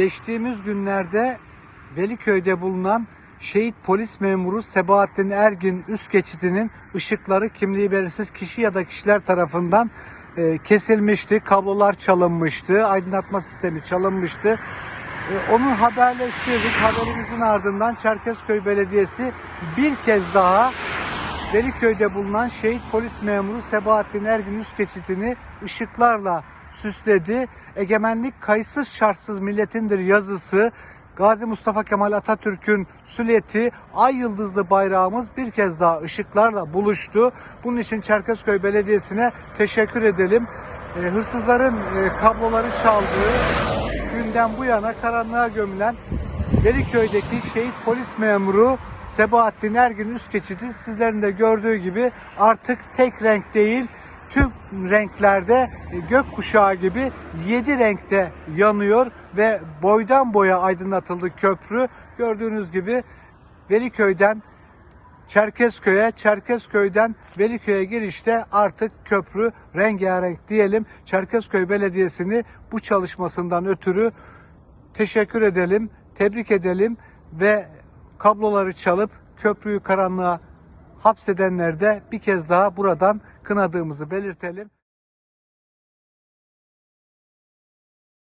geçtiğimiz günlerde Veliköy'de bulunan şehit polis memuru Sebahattin Ergin üst geçidinin ışıkları kimliği belirsiz kişi ya da kişiler tarafından e, kesilmişti. Kablolar çalınmıştı. Aydınlatma sistemi çalınmıştı. E, onun haberleştirdik. Haberimizin ardından Çerkezköy Belediyesi bir kez daha Veliköy'de bulunan şehit polis memuru Sebahattin Ergin üst geçitini ışıklarla süsledi. Egemenlik kayıtsız şartsız milletindir yazısı, Gazi Mustafa Kemal Atatürk'ün sületi, ay yıldızlı bayrağımız bir kez daha ışıklarla buluştu. Bunun için Çerkezköy Belediyesi'ne teşekkür edelim. E, hırsızların e, kabloları çaldığı günden bu yana karanlığa gömülen Veliköy'deki şehit polis memuru Sebahattin Ergin üst geçidi sizlerin de gördüğü gibi artık tek renk değil renklerde e, gökkuşağı gibi 7 renkte yanıyor ve boydan boya aydınlatıldı köprü. Gördüğünüz gibi Veliköy'den Çerkezköy'e, Çerkezköy'den Veliköy'e girişte artık köprü rengarenk diyelim. Çerkezköy Belediyesi'ni bu çalışmasından ötürü teşekkür edelim, tebrik edelim ve kabloları çalıp köprüyü karanlığa hapsedenleri de bir kez daha buradan kınadığımızı belirtelim.